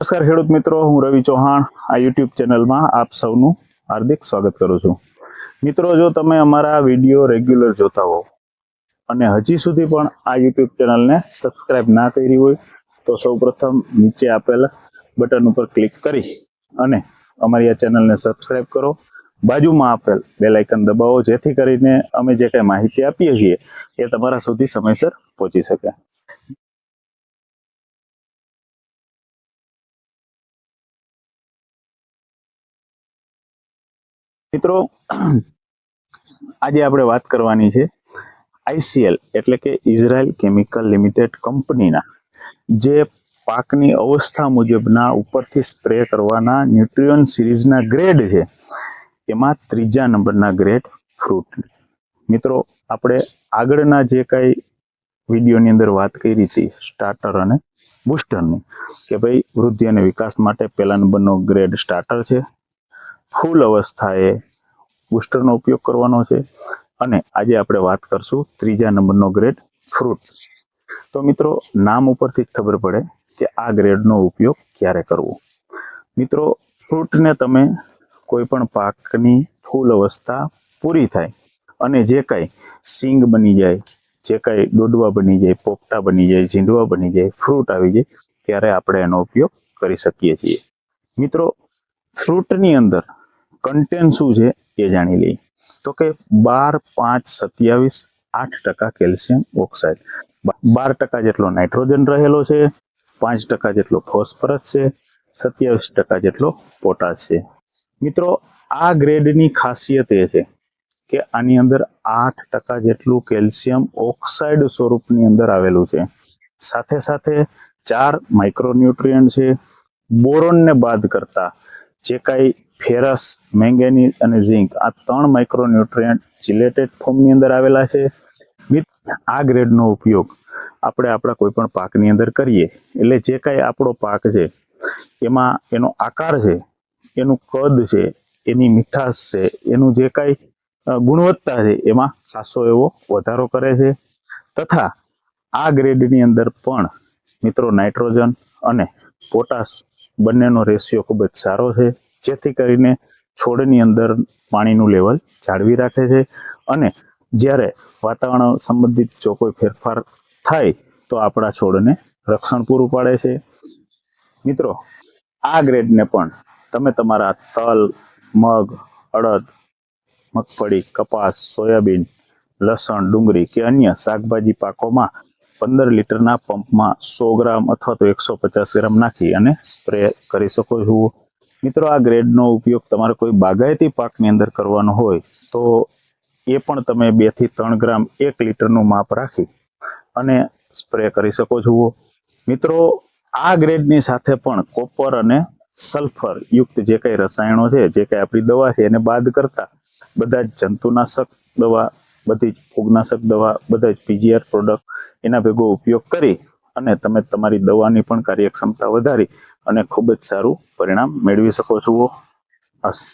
નમસ્કાર ખેડૂત મિત્રો, હું રવિ ચૌહાણ. આ યુટ્યુબ ચેનલમાં આપ સૌનું હાર્દિક સ્વાગત કરું છું. મિત્રો, જો તમે અમારા વીડિયો રેગ્યુલર જોતા હો અને હજી સુધી પણ આ યુટ્યુબ ચેનલને સબસ્ક્રાઇબ ના કરી હોય, તો સૌપ્રથમ નીચે આપેલ બટન ઉપર ક્લિક કરી અને અમારી આ ચેનલને સબસ્ક્રાઇબ કરો. બાજુમાં આપેલ બેલ દબાવો, જેથી કરીને અમે જે કંઈ માહિતી આપીએ છીએ, એ તમારા સુધી સમયસર પહોંચી શકે. મિત્રો, આજે આપણે વાત કરવાની છે આઈસીએલ એટલે કે ઇઝરાયલ કેમિકલ લિમિટેડ કંપનીના. જે પાકની અવસ્થા મુજબના ઉપરથી સ્પ્રે કરવાના ન્યુટ્રિયન સિરીઝના ગ્રેડ છે. એમાં ત્રીજા નંબરના ગ્રેડ ફ્રૂટ. મિત્રો, આપણે આગળના જે કાંઈ વિડીયોની અંદર વાત કરી હતી સ્ટાર્ટર અને બુસ્ટરની, કે ભાઈ વૃદ્ધિ અને વિકાસ માટે પહેલા નંબરનો ગ્રેડ સ્ટાર્ટર છે. ફૂલ અવસ્થાએ બુસ્ટરનો ઉપયોગ કરવાનો છે. અને આજે આપણે વાત કરશું ત્રીજા નંબરનો ગ્રેડ ફ્રૂટ. તો મિત્રો, નામ ઉપરથી જ ખબર પડે કે આ ગ્રેડનો ઉપયોગ ક્યારે કરવો. મિત્રો, ફ્રૂટને તમે કોઈ પણ પાકની ફૂલ અવસ્થા પૂરી થાય અને જે કાંઈ સિંગ બની જાય, જે કાંઈ ડોડવા બની જાય, પોપટા બની જાય, ઝીંડવા બની જાય, ફ્રૂટ આવી જાય, ત્યારે આપણે એનો ઉપયોગ કરી શકીએ છીએ. મિત્રો, ફ્રૂટની અંદર કન્ટેન્ટ શું છે એ જાણી લઈએ. તો કે બાર, પાંચ, સત્યાવીસ, આઠ ટકા કેલ્શિયમ ઓક્સાઇડ. બાર ટકા જેટલો નાઇટ્રોજન રહેલો છે, પાંચ ટકા જેટલો ફોસ્ફરસ છે, સત્યાવીસ ટકા જેટલો પોટાશ છે. મિત્રો, આ ગ્રેડની ખાસિયત એ છે કે આની અંદર આઠ ટકા જેટલું કેલ્શિયમ ઓક્સાઇડ સ્વરૂપની અંદર આવેલું છે. સાથે સાથે ચાર માઇક્રોન્યુટ્રિયન્ટ છે. બોરોનને બાદ કરતા જે કાંઈ ફેરસ મેંગેનીઝ અને ઝિંક આ ત્રણ માઇક્રોન્યુટ્રિયન્ટ જિલેટેડ ફોર્મની અંદર આવેલા છે. વિથ આ ગ્રેડનો ઉપયોગ આપણે આપણા કોઈ પણ પાકની અંદર કરીએ. એટલે જે કાંઈ આપણો પાક છે, એમાં એનો આકાર છે, એનું કદ છે, એની મીઠાશ છે, એનું જે કાંઈ ગુણવત્તા છે, એમાં ખાસો એવો વધારો કરે છે. તથા આ ગ્રેડની અંદર પણ મિત્રો નાઇટ્રોજન અને પોટાશ બંનેનો રેશિયો ખૂબ જ સારો છે. જેથી કરીને છોડની અંદર પાણીનું લેવલ જાળવી રાખે છે અને જ્યારે વાતાવરણ સંબંધિત જો કોઈ ફેરફાર થાય તો આપણા છોડને રક્ષણ પૂરું પાડે છે. મિત્રો, આ ગ્રેડને પણ તમે તમારા તલ, મગ, અડદ, મગફળી, કપાસ, સોયાબીન, લસણ, ડુંગળી કે અન્ય શાકભાજી પાકોમાં પંદર લીટરના પંપમાં સો ગ્રામ અથવા તો એકસો પચાસ ગ્રામ નાખી અને સ્પ્રે કરી શકો છો. મિત્રો, આ ગ્રેડનો ઉપયોગ તમારે કોઈ બાગાયતી પાકની અંદર કરવાનો હોય તો એ પણ તમે બેથી ત્રણ ગ્રામ એક લીટરનું માપ રાખી અને સ્પ્રે કરી શકો છો. મિત્રો, આ ગ્રેડની સાથે પણ કોપર અને સલ્ફર યુક્ત જે કઈ રસાયણો છે, જે કઈ આપણી દવા છે, એને બાદ કરતા બધા જંતુનાશક દવા બધી જ ફૂગનાશક દવા, બધા જ પીજીઆર પ્રોડક્ટ એના ભેગો ઉપયોગ કરી અને તમે તમારી દવાની પણ કાર્યક્ષમતા વધારી અને ખૂબ જ સારું પરિણામ મેળવી શકો છો. અસ્તુ